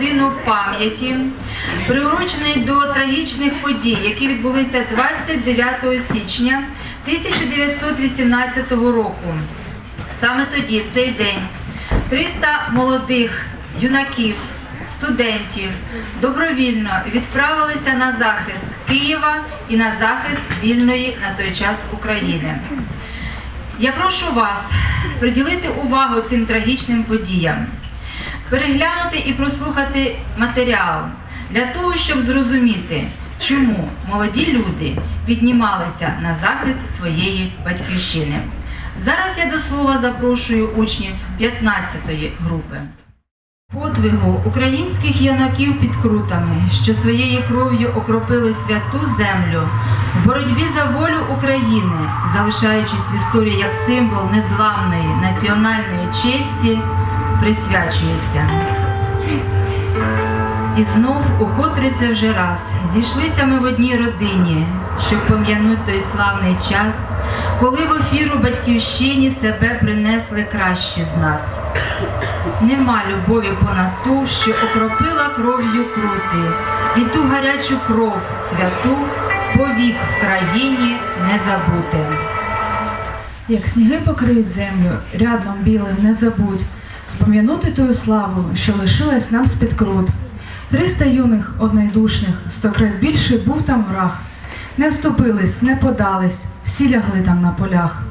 годину пам'яті, приурочений до трагічних подій, які відбулися 29 січня 1918 року. Саме тоді, в цей день, 300 молодих юнаків, студентів добровільно відправилися на захист Києва і на захист вільної на той час України. Я прошу вас приділити увагу цим трагічним подіям, переглянути і прослухати матеріал для того, щоб зрозуміти, чому молоді люди піднімалися на захист своєї батьківщини. Зараз я до слова запрошую учнів 15-ї групи. Подвигу українських юнаків під крутами, що своєю кров'ю окропили святу землю, в боротьбі за волю України, залишаючись в історії як символ незламної національної честі, присвячується. І знов, укотре це вже раз, зійшлися ми в одній родині, щоб пом'януть той славний час, коли в ефіру батьківщині себе принесли кращі з нас. Нема любові понад ту, що окропила кров'ю крути, і ту гарячу кров святу повік в країні не забути. Як сніги покриють землю, рядом білим не забудь, спом'янути тую славу, що лишилась нам з-під крут. Триста юних однайдушних, стократ більший був там враг. Не вступились, не подались, всі лягли там на полях.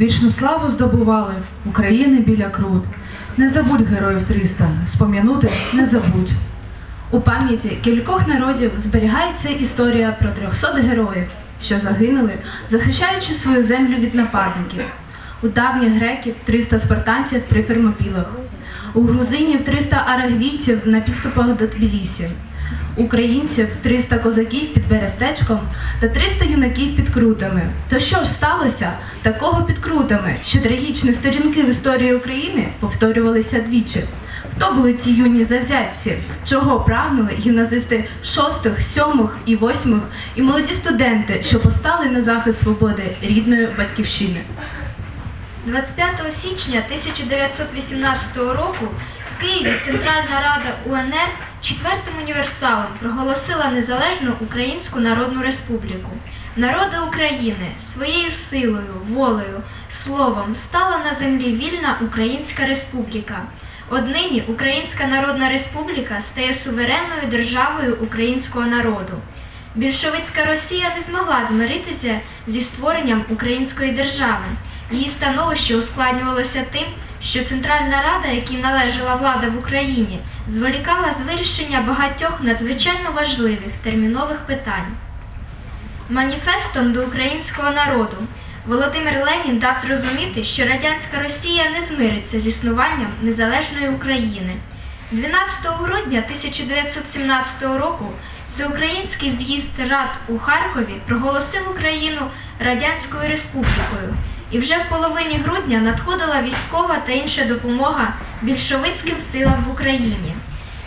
Вічну славу здобували України біля крут. Не забудь героїв триста, спом'янути не забудь. У пам'яті кількох народів зберігається історія про 300 героїв, що загинули, захищаючи свою землю від нападників. У давніх греків 300 спартанців при фермопілах, у грузинів 300 арагвійців на підступах до Тбілісі, українців 300 козаків під Берестечком та 300 юнаків під крутами. То що ж сталося такого під крутами, що трагічні сторінки в історії України повторювалися двічі? Хто були ті юні завзятці? Чого прагнули гімназисти шостих, сьомих і восьмих і молоді студенти, що постали на захист свободи рідної батьківщини? 25 січня 1918 року в Києві Центральна Рада УНР четвертим універсалом проголосила незалежну Українську Народну Республіку. Народи України своєю силою, волею, словом стала на землі вільна Українська Республіка. Однині Українська Народна Республіка стає суверенною державою українського народу. Більшовицька Росія не змогла змиритися зі створенням української держави. Її становище ускладнювалося тим, що Центральна Рада, якій належала влада в Україні, зволікала з вирішення багатьох надзвичайно важливих термінових питань. Маніфестом до українського народу Володимир Ленін дав зрозуміти, що радянська Росія не змириться з існуванням незалежної України. 12 грудня 1917 року Всеукраїнський з'їзд рад у Харкові проголосив Україну Радянською Республікою. І вже в половині грудня надходила військова та інша допомога більшовицьким силам в Україні.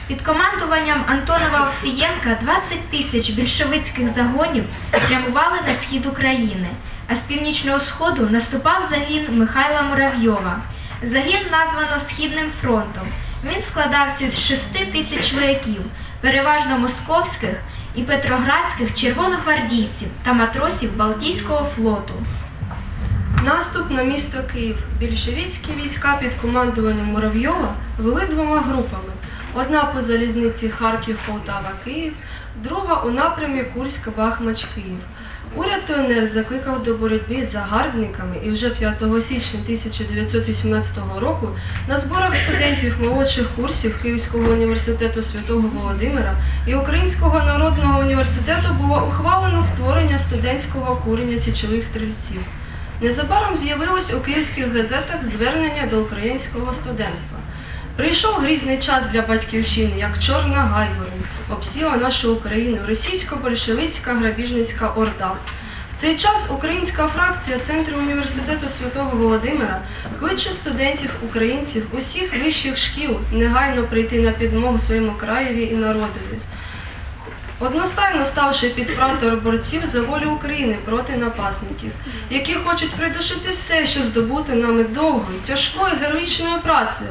Під командуванням Антонова Овсієнка 20 тисяч більшовицьких загонів прямували на схід України, а з північного сходу наступав загін Михайла Муравйова. Загін названо Східним фронтом. Він складався з 6 тисяч вояків, переважно московських і петроградських червоногвардійців та матросів Балтійського флоту. Наступ на місто Київ. Більшовицькі війська під командуванням Муравйова вели двома групами. Одна по залізниці Харків, Полтава, Київ, друга у напрямі Курськ, Бахмач, Київ. Уряд ТНР закликав до боротьби з загарбниками і вже 5 січня 1918 року на зборах студентів молодших курсів Київського університету святого Володимира і Українського народного університету було ухвалено створення студентського курення січових стрільців. Незабаром з'явилось у київських газетах звернення до українського студентства. Прийшов грізний час для батьківщини, як чорна гайворонь, обсіла нашу Україну російсько-большевицька грабіжницька орда. В цей час українська фракція Центру університету святого Володимира кличе студентів українців усіх вищих шкіл негайно прийти на підмогу своєму краєві і народові. Одностайно ставши під прапор борців за волю України проти напасників, які хочуть придушити все, що здобути нами довгою, тяжкою героїчною працею.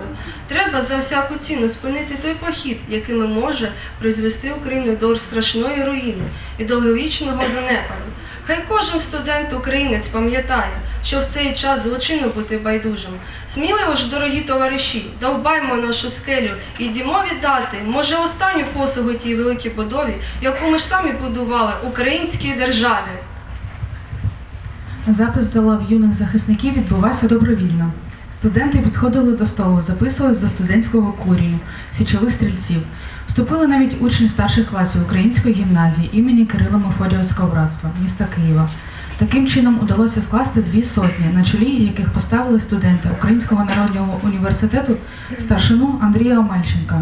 Треба за всяку ціну спинити той похід, який може призвести Україну до страшної руїни і довговічного занепаду. Хай кожен студент українець пам'ятає, що в цей час злочину бути байдужим. Сміливо ж, дорогі товариші, довбаймо нашу скелю і йдімо віддати, може, останню послугу тій великій будові, яку ми ж самі будували українській державі. Запис до лав юних захисників відбувався добровільно. Студенти підходили до столу, записувались до студентського курію, січових стрільців. Вступили навіть учні старших класів Української гімназії імені Кирила Мефодіївського братства міста Києва. Таким чином удалося скласти дві сотні, на чолі яких поставили студенти Українського народного університету старшину Андрія Омельченка.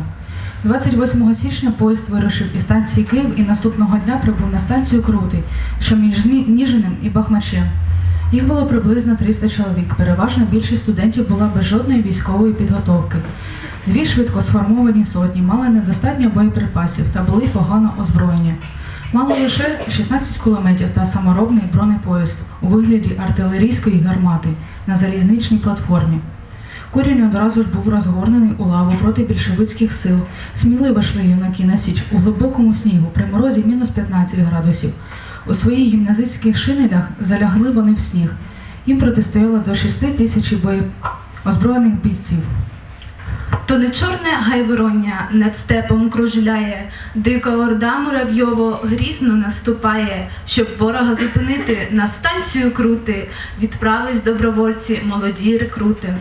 28 січня поїзд вирушив із станції Київ і наступного дня прибув на станцію Крутий, що між Ні- Ніжиним і Бахмачем. Їх було приблизно 300 чоловік. Переважна більшість студентів була без жодної військової підготовки. Дві швидко сформовані сотні мали недостатньо боєприпасів та були погано озброєні. Мали лише 16 кулеметів та саморобний бронепоїзд у вигляді артилерійської гармати на залізничній платформі. Курінь одразу ж був розгорнений у лаву проти більшовицьких сил. Сміливо йшли юнаки на січ у глибокому снігу при морозі мінус 15 градусів. У своїх гімназистських шинелях залягли вони в сніг. Їм протистояло до 6 тисяч озброєних бійців. То не чорне гайвороння над степом кружляє, дика орда муравйово грізно наступає, щоб ворога зупинити, на станцію крути, відправились добровольці, молоді рекрути.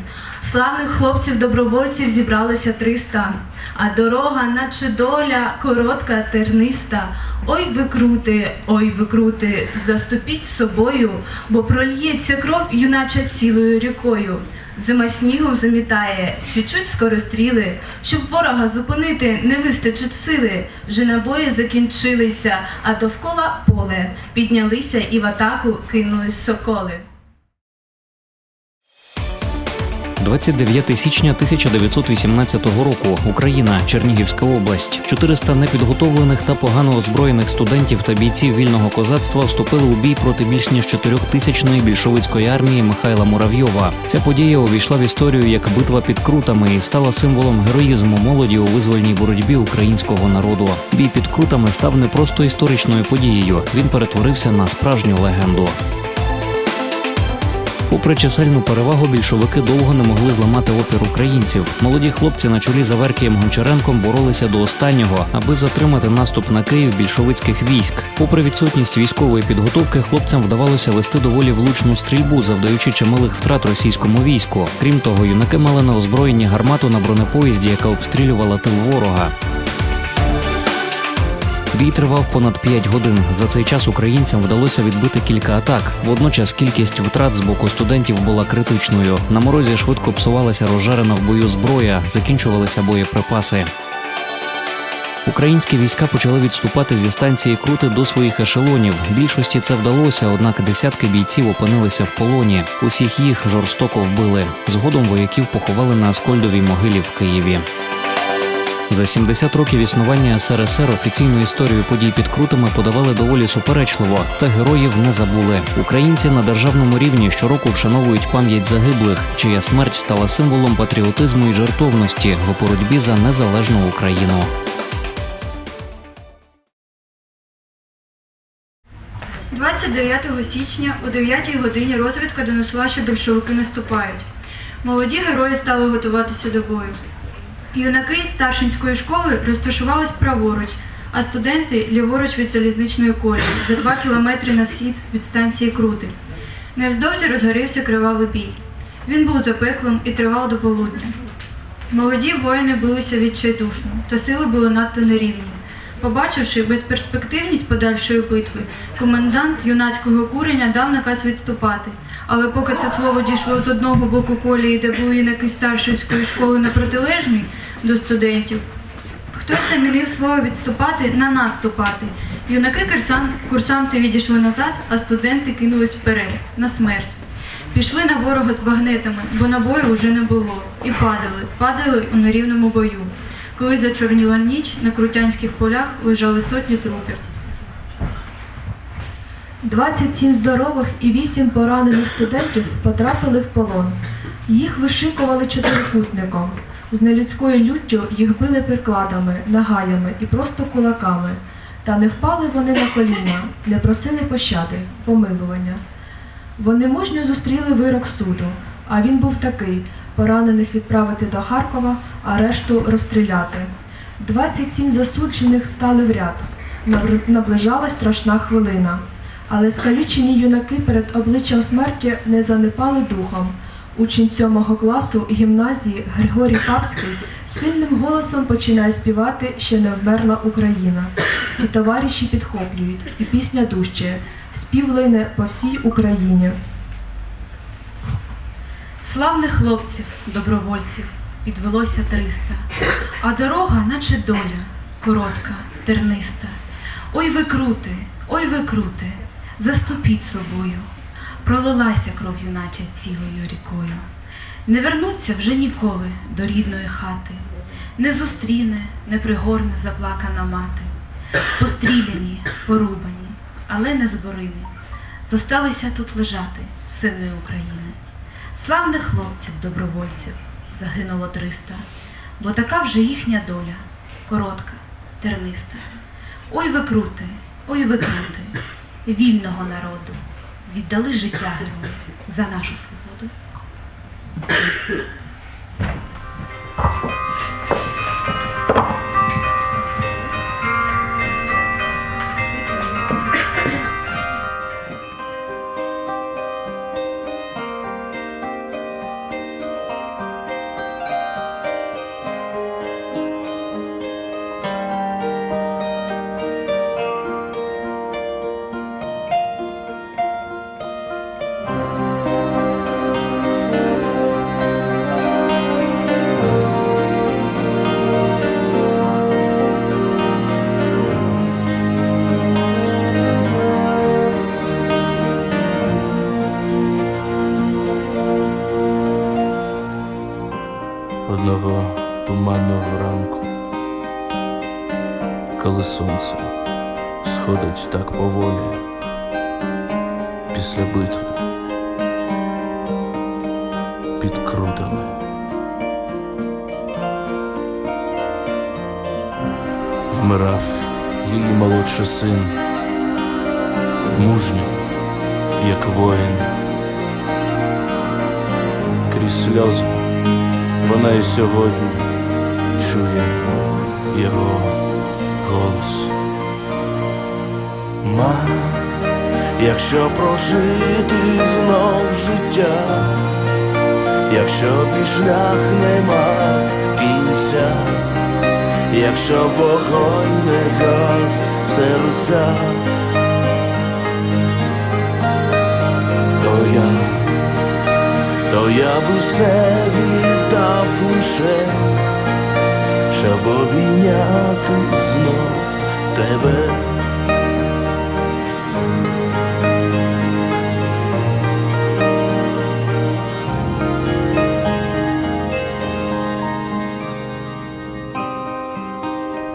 Славних хлопців добровольців зібралося 300, а дорога, наче доля, коротка, терниста. Ой, ви крути, ой, ви крути, заступіть собою, бо прольється кров юнача цілою рікою. Зима снігом замітає, січуть скоростріли, щоб ворога зупинити не вистачить сили. Вже набої закінчилися, а довкола поле. Піднялися і в атаку кинулись соколи. 29 січня 1918 року. Україна, Чернігівська область. 400 непідготовлених та погано озброєних студентів та бійців вільного козацтва вступили у бій проти більш ніж 4000-ної більшовицької армії Михайла Муравйова. Ця подія увійшла в історію як битва під крутами і стала символом героїзму молоді у визвольній боротьбі українського народу. Бій під крутами став не просто історичною подією. Він перетворився на справжню легенду. Попри чисельну перевагу, більшовики довго не могли зламати опір українців. Молоді хлопці на чолі з Аверкієм Гончаренком боролися до останнього, аби затримати наступ на Київ більшовицьких військ. Попри відсутність військової підготовки, хлопцям вдавалося вести доволі влучну стрільбу, завдаючи чималих втрат російському війську. Крім того, юнаки мали на озброєнні гармату на бронепоїзді, яка обстрілювала тил ворога. Бій тривав понад 5 годин. За цей час українцям вдалося відбити кілька атак. Водночас кількість втрат з боку студентів була критичною. На морозі швидко псувалася розжарена в бою зброя, закінчувалися боєприпаси. Українські війська почали відступати зі станції Крути до своїх ешелонів. Більшості це вдалося, однак десятки бійців опинилися в полоні. Усіх їх жорстоко вбили. Згодом вояків поховали на Аскольдовій могилі в Києві. За 70 років існування СРСР офіційну історію подій під крутами подавали доволі суперечливо, та героїв не забули. Українці на державному рівні щороку вшановують пам'ять загиблих, чия смерть стала символом патріотизму і жертовності в боротьбі за незалежну Україну. – 29 січня о 9 годині розвідка донесла, що більшовики наступають. Молоді герої стали готуватися до бою. Юнаки старшинської школи розташувались праворуч, а студенти ліворуч від залізничної колії за два кілометри на схід від станції Крути. Невздовзі розгорівся кривавий бій. Він був запеклим і тривав до полудня. Молоді воїни билися відчайдушно, та сили були надто нерівні. Побачивши безперспективність подальшої битви, комендант юнацького куреня дав наказ відступати. Але поки це слово дійшло з одного боку колії, де були юнаки старшинської школи на протилежний до студентів, хтось замінив слово відступати на наступати. Юнаки курсанти відійшли назад, а студенти кинулись вперед на смерть. Пішли на ворога з багнетами, бо набою вже не було, і падали, падали у нерівному бою. Коли зачорніла ніч, на крутянських полях лежали сотні трупів. 27 здорових і 8 поранених студентів потрапили в полон. Їх вишикували чотирикутником. З нелюдською люттю їх били прикладами, нагаями і просто кулаками. Та не впали вони на коліна, не просили пощади, помилування. Вони мужньо зустріли вирок суду, а він був такий: поранених відправити до Харкова, а решту розстріляти. 27 засуджених стали в ряд. Наближалась страшна хвилина. Але скалічені юнаки перед обличчям смерті не занепали духом. Учень сьомого класу гімназії Григорій Папський сильним голосом починає співати Ще не вмерла Україна. Всі товариші підхоплюють, і пісня дужчає. Спів лине по всій Україні. Славних хлопців, добровольців, підвелося триста, а дорога, наче доля, коротка, терниста. Ой ви крути, ой ви крути, заступіть собою. Пролилася кров юначе цілою рікою. Не вернуться вже ніколи до рідної хати, не зустріне, не пригорне заплакана мати. Постріляні, порубані, але не зборині. Зосталися тут лежати, сини України. Славних хлопців, добровольців загинуло триста, бо така вже їхня доля, коротка, терниста. Ой ви крути, ой ви крути, вільного народу, віддали життя герої за нашу свободу. Вмирав її молодший син, мужній, як воїн, крізь сльози вона і сьогодні чує його голос. Ма, якщо прожити знов життя, якщо б і шлях не мав якщо вогонь не гас в серця, то я то я б усе віддав лише, щоб обійняти знов тебе.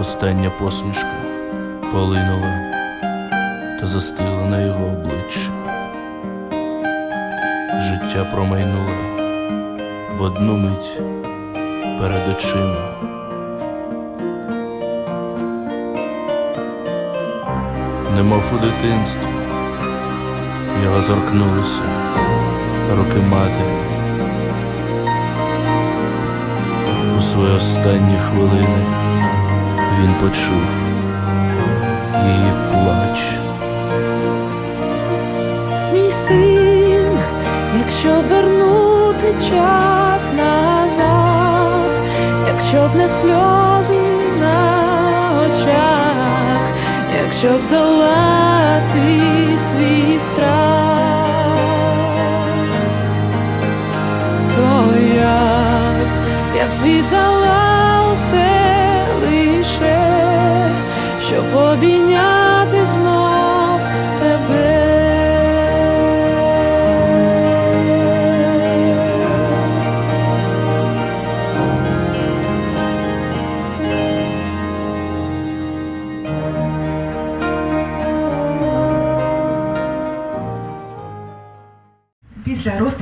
Остання посмішка полинула та застигла на його обличчі життя промайнуло в одну мить перед очима. Немов у дитинстві його торкнулися руки матері. У свої останні хвилини він почув її плач. Мій син, якщо б вернути час назад, якщо б не сльози на очах, якщо б здолати свій страх, то я, я б віддала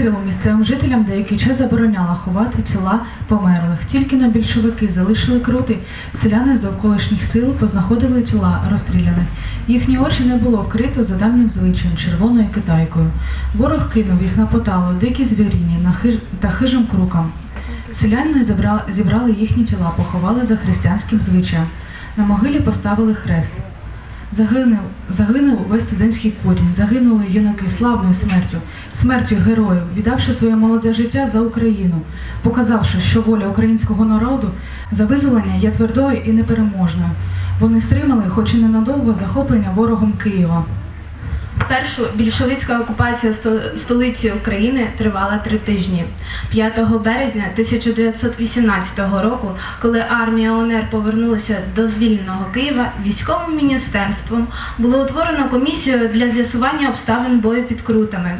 Після місцевим жителям деякий час забороняла ховати тіла померлих. Тільки на більшовики залишили крути, селяни з довколишніх сил познаходили тіла розстріляних. Їхні очі не було вкрито за давнім звичаєм червоною китайкою. Ворог кинув їх на поталу, дикі звіріні та хижим крукам. Селяни зібрали їхні тіла, поховали за християнським звичаєм. На могилі поставили хрест. Загинув, загинув весь студентський корінь, загинули юнаки славною смертю, смертю героїв, віддавши своє молоде життя за Україну, показавши, що воля українського народу за визволення є твердою і непереможною. Вони стримали, хоч і ненадовго, захоплення ворогом Києва. Першу більшовицька окупація сто- столиці України тривала три тижні. 5 березня 1918 року, коли армія ОНР повернулася до звільненого Києва, військовим міністерством було утворено комісію для з'ясування обставин бою під крутами.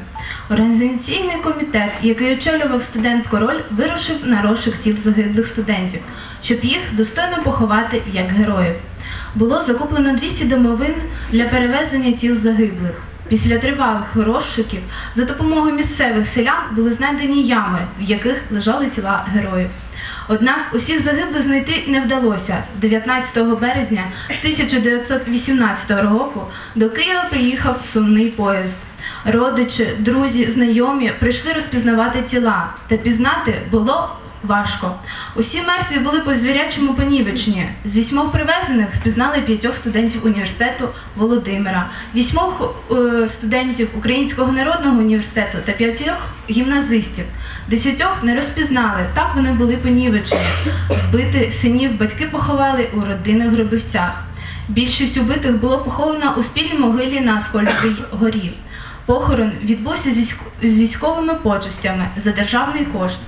Організаційний комітет, який очолював студент Король, вирушив на розшук тіл загиблих студентів, щоб їх достойно поховати як героїв. Було закуплено 200 домовин для перевезення тіл загиблих. Після тривалих розшуків за допомогою місцевих селян були знайдені ями, в яких лежали тіла героїв. Однак усіх загиблих знайти не вдалося. 19 березня 1918 року до Києва приїхав сумний поїзд. Родичі, друзі, знайомі прийшли розпізнавати тіла, та пізнати було важко. Усі мертві були по звірячому понівечні. З вісьмох привезених впізнали п'ятьох студентів університету Володимира, вісьмох е, студентів Українського народного університету та п'ятьох гімназистів. Десятьох не розпізнали, так вони були понівечені. Вбити синів батьки поховали у родинних гробівцях. Більшість убитих було поховано у спільній могилі на Аскольдовій горі. Похорон відбувся з військовими почестями за державний кошт.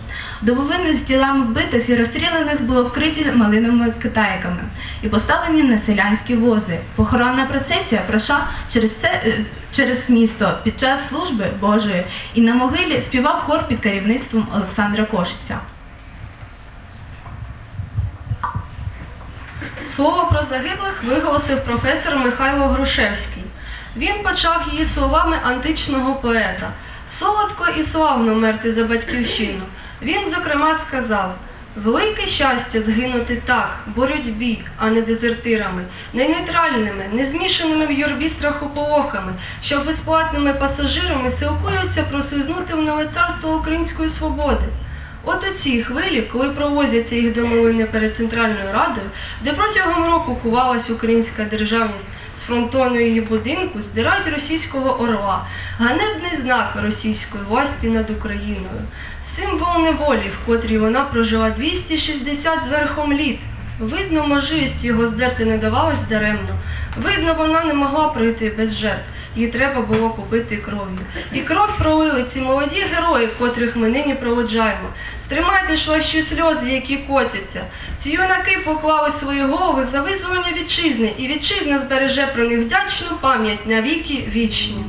Домовини з тілами вбитих і розстріляних було вкриті малиновими китайками і поставлені на селянські вози. Похоронна процесія пройшла через це е, через місто під час служби Божої, і на могилі співав хор під керівництвом Олександра Кошиця. Слово про загиблих виголосив професор Михайло Грушевський. Він почав її словами античного поета Солодко і славно мерти за батьківщину. Він, зокрема, сказав: Велике щастя згинути так, боротьбі, а не дезертирами, не нейтральними, не змішаними в юрбі страхополохами, що безплатними пасажирами силкуються прослизнути в нове царство української свободи. От у цій хвилі, коли провозяться їх домовини перед Центральною Радою, де протягом року кувалась українська державність з фронтону її будинку, здирають російського орла, ганебний знак російської власті над Україною, символ неволі, в котрій вона прожила 260 з верхом літ. Видно, можливість його здерти не давалась даремно. Видно, вона не могла пройти без жертв. Її треба було купити кров'ю. І кров пролили ці молоді герої, котрих ми нині проводжаємо. Стримайте ж ваші сльози, які котяться. Ці юнаки поклали свої голови за визволення вітчизни, і вітчизна збереже про них вдячну пам'ять на віки вічні.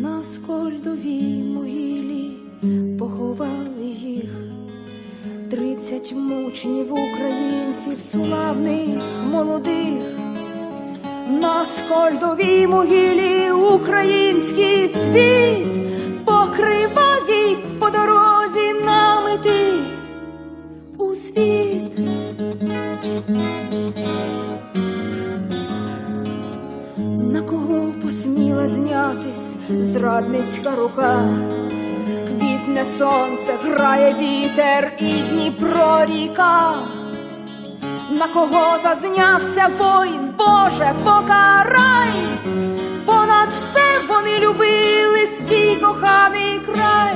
На скольдовій могилі поховали їх тридцять мучнів українців славних молодих. На скольдовій могилі український цвіт покривавій по дорозі намити у світ. На кого посміла знятись зрадницька рука? Квітне сонце, грає вітер і Дніпро ріка. На кого зазнявся воїн, Боже, покарай, понад все вони любили свій коханий край.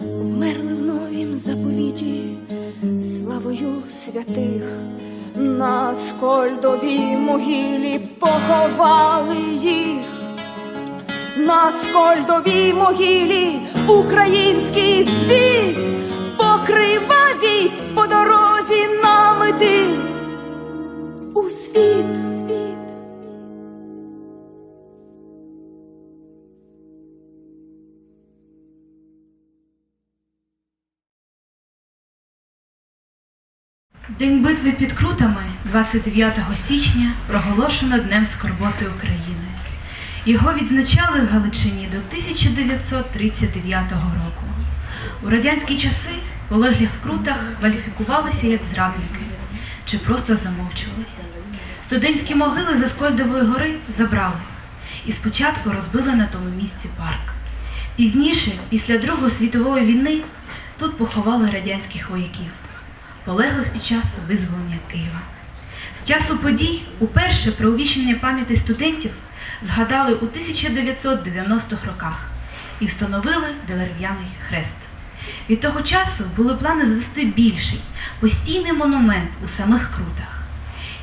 Вмерли в новім заповіті славою святих. На скольдовій могилі поховали їх. На скольдовій могилі український цвіт покривавій світ. День битви під Крутами 29 січня проголошено Днем скорботи України. Його відзначали в Галичині до 1939 року. У радянські часи полеглі в Крутах кваліфікувалися як зрадники чи просто замовчувалися. Студентські могили за Скольдової гори забрали і спочатку розбили на тому місці парк. Пізніше, після Другої світової війни, тут поховали радянських вояків, полеглих під час визволення Києва. З часу подій уперше про увічнення пам'яті студентів згадали у 1990-х роках і встановили дерев'яний хрест. Від того часу були плани звести більший, постійний монумент у самих крутах.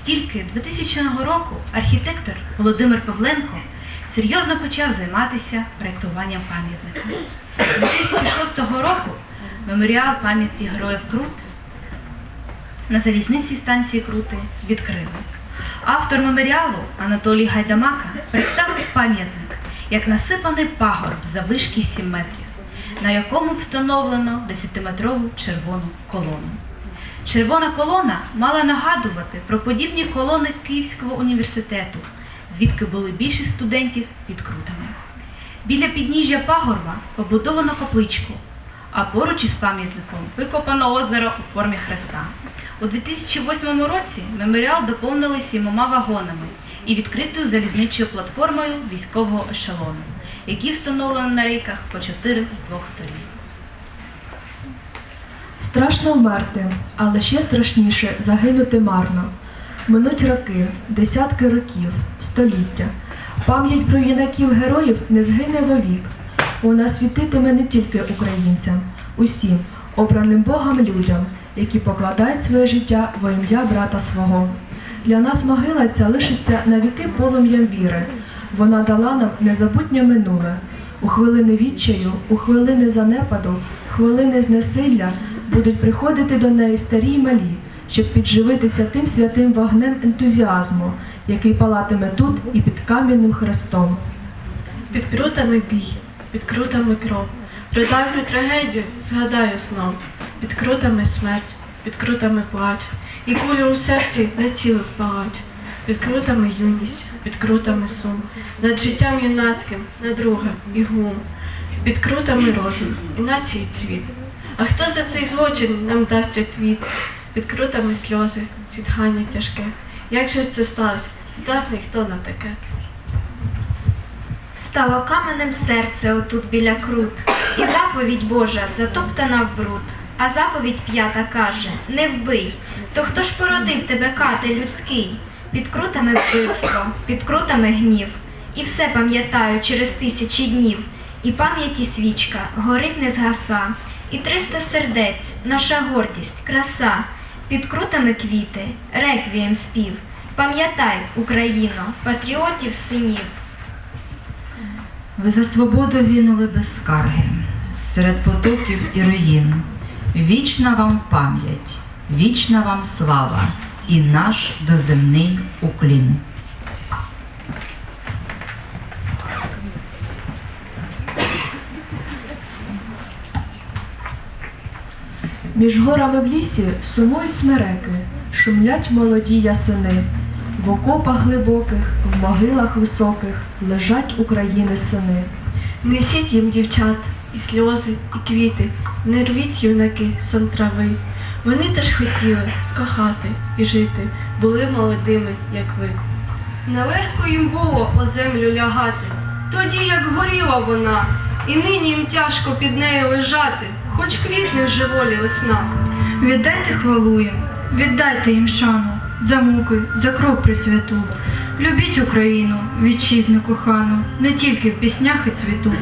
Тільки 2000 року архітектор Володимир Павленко серйозно почав займатися проєктуванням пам'ятника. 2006 року меморіал пам'яті героїв Крут на залізничній станції Крути відкрили. Автор меморіалу Анатолій Гайдамака представив пам'ятник як насипаний пагорб завишки 7 метрів, на якому встановлено 10-метрову червону колону. Червона колона мала нагадувати про подібні колони Київського університету, звідки були більшість студентів під крутами. Біля підніжжя пагорба побудовано капличку, а поруч із пам'ятником викопано озеро у формі хреста. У 2008 році меморіал доповнили сімома вагонами і відкритою залізничою платформою військового ешелону, які встановлені на рейках по чотири з двох сторін. Страшно вмерти, але ще страшніше загинути марно. Минуть роки, десятки років, століття. Пам'ять про юнаків героїв не згине вовік. Вона світитиме не тільки українцям, усім обраним Богом людям, які покладають своє життя во ім'я брата свого. Для нас могила ця лишиться на віки полум'ям віри. Вона дала нам незабутнє минуле. У хвилини відчаю, у хвилини занепаду, хвилини знесилля будуть приходити до неї старі й малі, щоб підживитися тим святим вогнем ентузіазму, який палатиме тут і під кам'яним хрестом. Під крутами бій, під крутами кров. Про давню трагедію згадаю сном. Під крутами смерть, під крутами плач. І кулі у серці на тіло впалать. Під крутами юність, під крутами сум. Над життям юнацьким, на друге і глум. Під крутами розум і нації цвіт. А хто за цей злочин нам дасть відвід? Під крутами сльози, зітхання тяжке. Як же це сталося? Здатний хто на таке? Стало каменем серце отут біля крут, і заповідь Божа затоптана в бруд. А заповідь п'ята каже: не вбий. То хто ж породив тебе, кате людський? Під крутами вбивство, під крутами гнів. І все пам'ятаю через тисячі днів. І пам'яті свічка горить не згаса, і триста сердець, наша гордість, краса. Під крутами квіти, реквієм спів. Пам'ятай, Україно, патріотів синів. Ви за свободу гинули без скарги, серед потоків і руїн. Вічна вам пам'ять, вічна вам слава і наш доземний уклін. Між горами в лісі сумують смереки, шумлять молоді ясени. В окопах глибоких, в могилах високих лежать України сини. Несіть їм дівчат, і сльози, і квіти, не рвіть юнаки сон трави. Вони теж хотіли кохати і жити, були молодими, як ви. Нелегко їм було о землю лягати, тоді як горіла вона, і нині їм тяжко під нею лежати, хоч квітне вже волі весна. Віддайте хвалу їм, віддайте їм шану за муки, за кров присвяту. Любіть Україну, вітчизну кохану, не тільки в піснях і цвіту.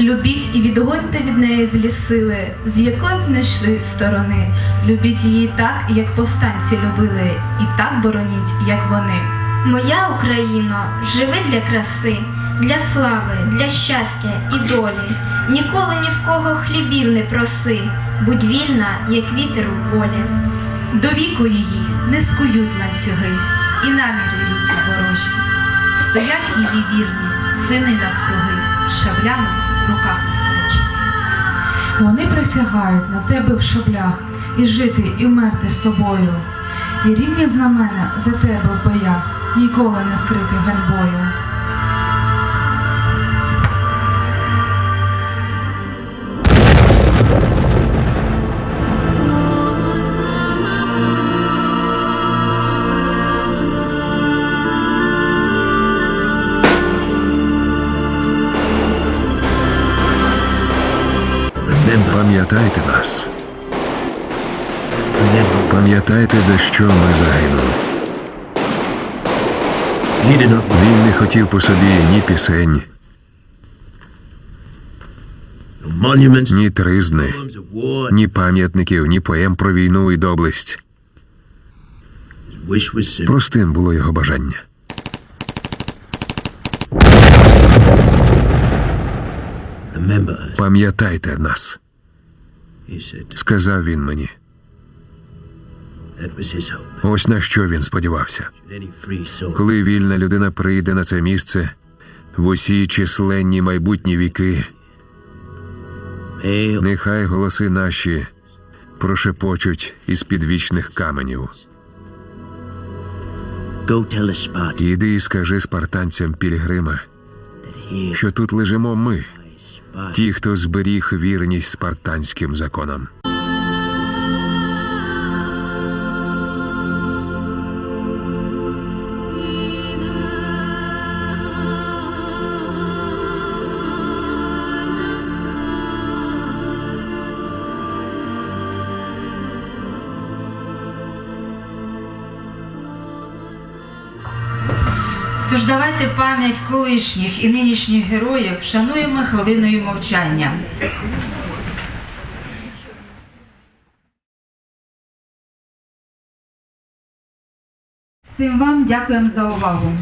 Любіть і відгоньте від неї злі сили, з якої б не йшли сторони. Любіть її так, як повстанці любили, і так бороніть, як вони. Моя Україно, живи для краси, для слави, для щастя і долі. Ніколи ні в кого хлібів не проси, будь вільна, як вітер у полі. До віку її не скують ланцюги і наміри люті ворожі. Стоять її вірні, сини навкруги, з шаблями в руках насторожі. Вони присягають на тебе в шаблях і жити, і вмерти з тобою. І рідні знамена за тебе в боях, ніколи не скрити ганьбою. Пам'ятайте нас. Пам'ятайте, за що ми загинули. Він не хотів по собі ні пісень, ні тризни, ні пам'ятників, ні поем про війну і доблесть. Простим було його бажання. Пам'ятайте нас, сказав він мені. Ось на що він сподівався. Коли вільна людина прийде на це місце в усі численні майбутні віки, нехай голоси наші прошепочуть із підвічних каменів. Іди і скажи спартанцям Пілігрима, що тут лежимо ми, ті, хто зберіг вірність спартанським законам. Тож давайте пам'ять колишніх і нинішніх героїв вшануємо хвилиною мовчання. Всім вам дякуємо за увагу.